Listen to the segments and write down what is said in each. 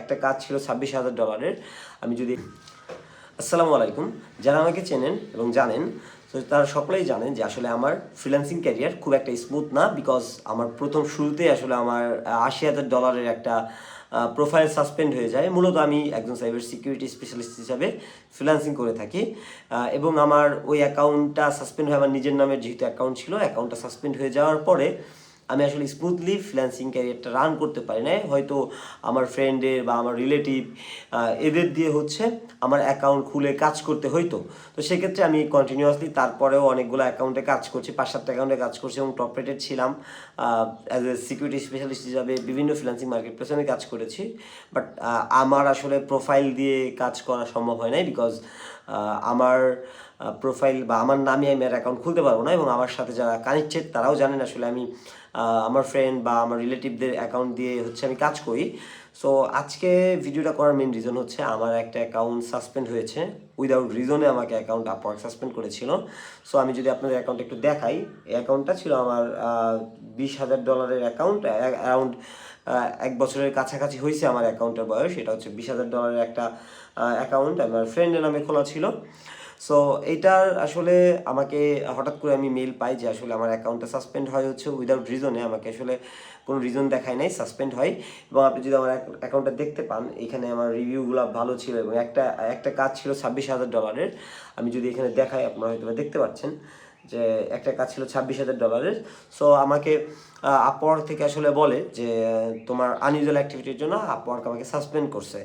একটা কাজ ছিল ছাব্বিশ হাজার ডলারের। আমি যদি আসসালামু আলাইকুম। যারা আমাকে চেনেন এবং জানেন, তো তারা সকলেই জানেন যে আসলে আমার ফ্রিল্যান্সিং ক্যারিয়ার খুব একটা স্মুথ না বিকজ আমার প্রথম শুরুতে আসলে আমার আশি হাজার ডলারের একটা প্রোফাইল সাসপেন্ড হয়ে যায়। মূলত আমি একজন সাইবার সিকিউরিটি স্পেশালিস্ট হিসাবে ফ্রিল্যান্সিং করে থাকি এবং আমার ওই অ্যাকাউন্টটা সাসপেন্ড হয়ে, আমার নিজের নামের যেহেতু অ্যাকাউন্ট ছিল অ্যাকাউন্টটা সাসপেন্ড হয়ে যাওয়ার পরে আমি আসলে স্মুথলি ফ্রিল্যান্সিং ক্যারিয়ারটা রান করতে পারি নাই। হয়তো আমার ফ্রেন্ডের বা আমার রিলেটিভ এদের দিয়ে হচ্ছে আমার অ্যাকাউন্ট খুলে কাজ করতে হইতো। তো সেক্ষেত্রে আমি কন্টিনিউয়াসলি তারপরেও অনেকগুলো অ্যাকাউন্টে কাজ করছি, পাঁচ সাতটা অ্যাকাউন্টে কাজ করছি এবং টপ রেটেড ছিলাম। অ্যাজ এ সিকিউরিটি স্পেশালিস্ট হিসাবে বিভিন্ন ফ্রিল্যান্সিং মার্কেট প্লেসে কাজ করেছি। বাট আমার আসলে প্রোফাইল দিয়ে কাজ করা সম্ভব হয় নাই বিকজ আমার প্রোফাইল বা আমার নামে আমি আর অ্যাকাউন্ট খুলতে পারব না এবং আমার সাথে যারা কানেক্টেড তারাও জানেন আসলে আমি আমার ফ্রেন্ড বা আমার রিলেটিভদের অ্যাকাউন্ট দিয়ে হচ্ছে আমি কাজ করি। সো আজকে ভিডিওটা করার মেন রিজন হচ্ছে আমার একটা অ্যাকাউন্ট সাসপেন্ড হয়েছে। উইদাউট রিজনে আমাকে অ্যাকাউন্ট আপওয়ার্ক সাসপেন্ড করেছিল। সো আমি যদি আপনাদের অ্যাকাউন্ট একটু দেখাই অ্যাকাউন্টটা ছিল আমার বিশ হাজার ডলারের অ্যাকাউন্ট অ্যারাউন্ড এক বছরের কাছাকাছি হয়েছে আমার অ্যাকাউন্টের বয়স। এটা হচ্ছে বিশ হাজার ডলারের একটা অ্যাকাউন্ট আমার ফ্রেন্ডের নামে খোলা ছিল। সো এইটার আসলে আমাকে হঠাৎ করে আমি মেল পাই যে আসলে আমার অ্যাকাউন্টটা সাসপেন্ড হয় হচ্ছে উইদাউট রিজনে আমাকে আসলে কোনো রিজন দেখায় নাই সাসপেন্ড হয়। এবং আপনি যদি আমার অ্যাকাউন্টটা দেখতে পান, এখানে আমার রিভিউগুলো ভালো ছিল এবং একটা একটা কাজ ছিল ছাব্বিশ হাজার ডলারের আমি যদি এখানে দেখাই, আপনারা হয়তো দেখতে পাচ্ছেন যে একটা কাজ ছিল ছাব্বিশ হাজার ডলারের সো আমাকে আপওয়ার্ক থেকে আসলে বলে যে, তোমার আনইউজুয়াল অ্যাক্টিভিটির জন্য আপওয়ার্ক আমাকে সাসপেন্ড করছে।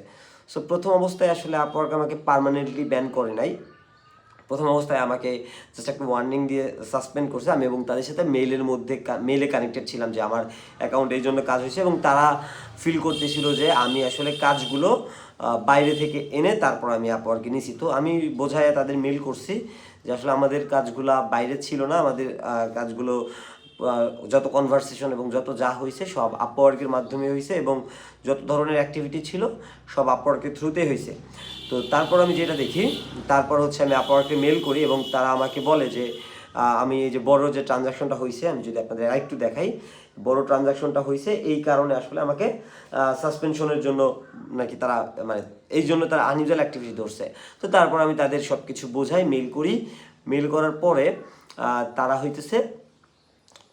সো প্রথম অবস্থায় আসলে আপওয়ার্ক আমাকে পার্মানেন্টলি ব্যান করে নাই। প্রথম অবস্থায় আমাকে জাস্ট একটা ওয়ার্নিং দিয়ে সাসপেন্ড করছে। আমি এবং তাদের সাথে মেইলের মধ্যে মেলে কানেক্টেড ছিলাম যে আমার অ্যাকাউন্ট এই জন্য কাজ হয়েছে এবং তারা ফিল করতেছিল যে আমি আসলে কাজগুলো বাইরে থেকে এনে তারপর আমি আপওয়ার্কে নিয়েছি। তো আমি বোঝাই তাদের মেল করছি যে আসলে আমাদের কাজগুলো বাইরে ছিল না, আমাদের কাজগুলো যত কনভারসেশন এবং যত যা হয়েছে সব আপওয়ার্কের মাধ্যমে হয়েছে এবং যত ধরনের অ্যাক্টিভিটি ছিল, সব আপওয়ার্কের থ্রুতে হয়েছে তো তারপর আমি যেটা দেখি, তারপর হচ্ছে আমি আপওয়ার্কে মেল করি এবং তারা আমাকে বলে যে আমি এই যে বড় যে ট্রানজাকশনটা হয়েছে আমি যদি আপনাদের আরেকটু দেখাই, বড় ট্রানজাকশনটা হয়েছে এই কারণে আসলে আমাকে সাসপেনশনের জন্য নাকি তারা মানে এই জন্য তারা আনইউজুয়াল অ্যাক্টিভিটি ধরছে। তো তারপর আমি তাদের সব কিছু বোঝাই মেল করি। মেল করার পরে তারা হইতেছে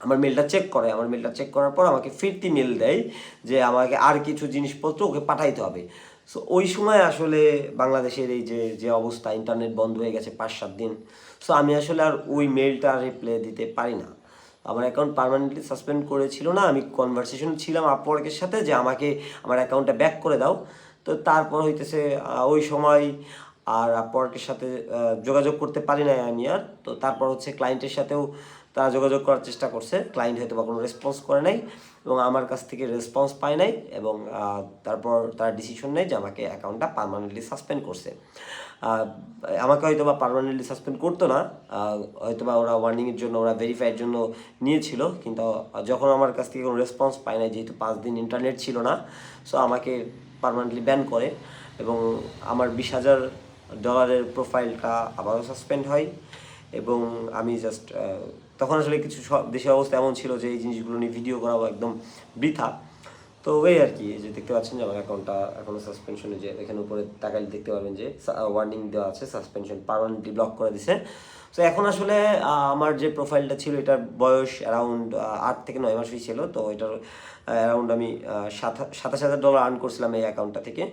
আমার মেলটা চেক করে। আমার মেলটা চেক করার পর আমাকে ফিরতি মেল দেয় যে আমাকে আর কিছু জিনিসপত্র ওকে পাঠাইতে হবে। সো ওই সময় আসলে বাংলাদেশের এই যে যে অবস্থা ইন্টারনেট বন্ধ হয়ে গেছে পাঁচ সাত দিন। সো আমি আসলে আর ওই মেলটা রিপ্লে দিতে পারি না। আমার অ্যাকাউন্ট পার্মানেন্টলি সাসপেন্ড করেছিল না। আমি কনভারসেশন ছিলাম আপওয়ার্কের সাথে যে আমাকে আমার অ্যাকাউন্টটা ব্যাক করে দাও। তো তারপর হইতেছে ওই সময় আর আপওয়ার্কের সাথে যোগাযোগ করতে পারি না আমি আর। তো তারপর হচ্ছে ক্লায়েন্টের সাথেও তারা যোগাযোগ করার চেষ্টা করছে। ক্লায়েন্ট হয়তো বা কোনো রেসপন্স করে নাই এবং আমার কাছ থেকে রেসপন্স পায় নাই এবং তারপর তারা ডিসিশন নেয় যে আমাকে অ্যাকাউন্টটা পার্মানেন্টলি সাসপেন্ড করছে। আমাকে হয়তো বা পার্মানেন্টলি সাসপেন্ড করতো না। হয়তো বা ওরা ওয়ার্নিংয়ের জন্য, ওরা ভেরিফাইয়ের জন্য নিয়েছিল। কিন্তু যখন আমার কাছ থেকে কোনো রেসপন্স পায় নাই, যেহেতু পাঁচ দিন ইন্টারনেট ছিল না সো আমাকে পার্মানেন্টলি ব্যান করে এবং আমার বিশ হাজার ডলারের প্রোফাইলটা আবারও সাসপেন্ড হয়। এবং আমি জাস্ট তখন আসলে কিছু দেশের অবস্থা এমন ছিল যে এই জিনিসগুলো নিয়ে ভিডিও করাও একদম বৃথা। তো ওই আর কি যে দেখতে পাচ্ছেন যে আমার অ্যাকাউন্টটা এখনও সাসপেনশনে যে, এখানে উপরে তাকালে দেখতে পাবেন যে ওয়ার্নিং দেওয়া আছে সাসপেনশন পার্মানেন্টলি ব্লক করে দিছে। তো এখন আসলে আমার যে প্রোফাইলটা ছিল, এটার বয়স অ্যারাউন্ড আট থেকে নয় মাসই ছিল, তো এটার অ্যারাউন্ড আমি সাতাশ হাজার ডলার আর্ন করছিলাম এই অ্যাকাউন্টটা থেকে।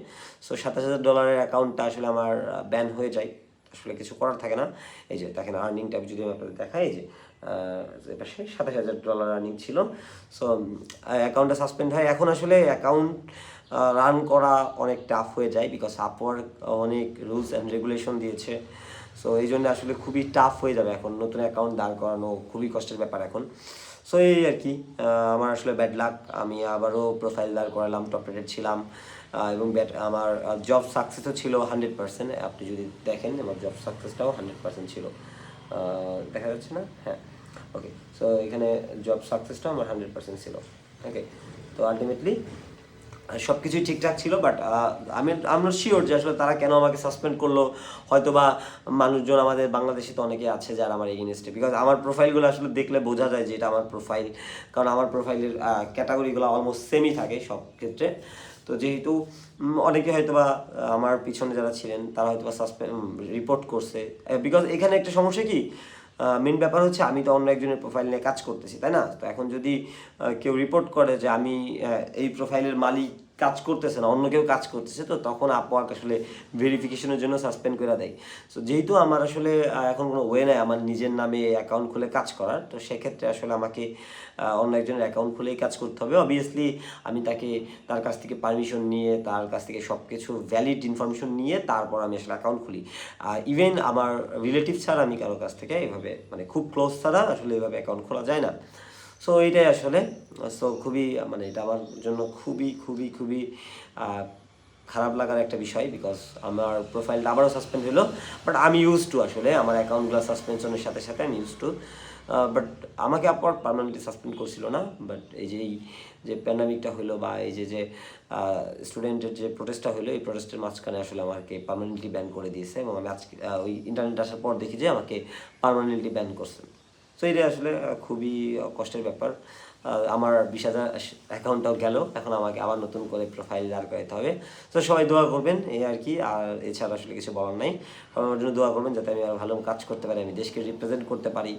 সো সাতাশ হাজার ডলারের অ্যাকাউন্টটা আসলে আমার ব্যান হয়ে যায়। আসলে কিছু করার থাকে না। এই যে দেখেন আর্নিংটা যদি আমি আপনাদের দেখাই, এই যে এটা সে সাতাশ হাজার ডলার আর্নিং ছিল। সো অ্যাকাউন্টটা সাসপেন্ড হয়। এখন আসলে অ্যাকাউন্ট রান করা অনেক টাফ হয়ে যায় বিকজ আপওয়ার্ক অনেক রুলস অ্যান্ড রেগুলেশন দিয়েছে। সো এই জন্য আসলে খুবই টাফ হয়ে যাবে এখন নতুন অ্যাকাউন্ট দাঁড় করানো। খুবই কষ্টের ব্যাপার এখন। সো এই আর কি আমার আসলে ব্যাড লাক আমি আবারও প্রোফাইল দাঁড় করালাম টপ রেটেড ছিলাম। এবং আমার জব সাকসেসও ছিল হান্ড্রেড পার্সেন্ট আপনি যদি দেখেন আমার জব সাকসেসটাও হান্ড্রেড পার্সেন্ট ছিল। দেখা যাচ্ছে না? হ্যাঁ। ওকে সো এখানে জব সাকসেসটাও আমার হান্ড্রেড পার্সেন্ট ছিল। ওকে তো আলটিমেটলি সব কিছুই ঠিকঠাক ছিল বাট আমি আমরা শিওর যে আসলে তারা কেন আমাকে সাসপেন্ড করল। হয়তো বা মানুষজন আমাদের বাংলাদেশে তো অনেকে আছে যারা আমার এগেনস্টে বিকজ আমার প্রোফাইলগুলো আসলে দেখলে বোঝা যায় যে এটা আমার প্রোফাইল কারণ আমার প্রোফাইলের ক্যাটাগরিগুলো অলমোস্ট সেমই থাকে সব ক্ষেত্রে। তো যেহেতু অনেকে হয়তোবা আমার পিছনে যারা ছিলেন, তারা হয়তোবা সাসপেন্ড রিপোর্ট করছে। বিকজ এখানে একটা সমস্যা কি? মেন ব্যাপার হচ্ছে আমি তো অন্য একজনের প্রোফাইল নিয়ে কাজ করতেছি, তাই না? তো এখন যদি কেউ রিপোর্ট করে যে আমি এই প্রোফাইলের মালিক কাজ করতেছে না, অন্য কেউ কাজ করতেছে, তো তখন আপওয়ার্ক আসলে ভেরিফিকেশনের জন্য সাসপেন্ড করে দেয়। সো যেহেতু আমার আসলে এখন কোনো ওয়ে নাই আমার নিজের নামে অ্যাকাউন্ট খুলে কাজ করার, তো সেক্ষেত্রে আসলে আমাকে অন্য একজনের অ্যাকাউন্ট খুলেই কাজ করতে হবে। অবভিয়াসলি আমি তাকে তার কাছ থেকে পারমিশন নিয়ে, তার কাছ থেকে সব কিছু ভ্যালিড ইনফরমেশন নিয়ে তারপর আমি আসলে অ্যাকাউন্ট খুলি। ইভেন আমার রিলেটিভ ছাড়া আমি কারও কাছ থেকে এভাবে মানে খুব ক্লোজ ছাড়া আসলে এভাবে অ্যাকাউন্ট খোলা যায় না। সো এটাই আসলে। সো খুবই মানে এটা আমার জন্য খুবই খুবই খুবই খারাপ লাগার একটা বিষয় বিকজ আমার প্রোফাইলটা আবারও সাসপেন্ড হলো। বাট আমি ইউজ টু আসলে, আমার অ্যাকাউন্টগুলো সাসপেনশনের সাথে সাথে আমি ইউজ টু বাট আমাকে আপর পার্মানেন্টলি সাসপেন্ড করছিল না। বাট এই যে এই যে প্যান্ডামিকটা হলো বা এই যে যে স্টুডেন্টের যে প্রোটেস্টটা হলো, এই প্রোটেস্টের মাঝখানে আসলে আমাকে পার্মানেন্টলি ব্যান করে দিয়েছে। এবং আমি আজকে ওই ইন্টারনেট আসার পর দেখি যে আমাকে পার্মানেন্টলি ব্যান করছে। সো এটা আসলে খুবই কষ্টের ব্যাপার। আমার বিশ হাজার অ্যাকাউন্টটাও গেল। এখন আমাকে আবার নতুন করে প্রোফাইল দাঁড় করাতে হবে। তো সবাই দোয়া করবেন, এই আর কি। আর এছাড়া আসলে কিছু বলার নাই। আমার জন্য দোয়া করবেন, যাতে আমি আরও ভালো কাজ করতে পারি, আমি দেশকে রিপ্রেজেন্ট করতে পারি।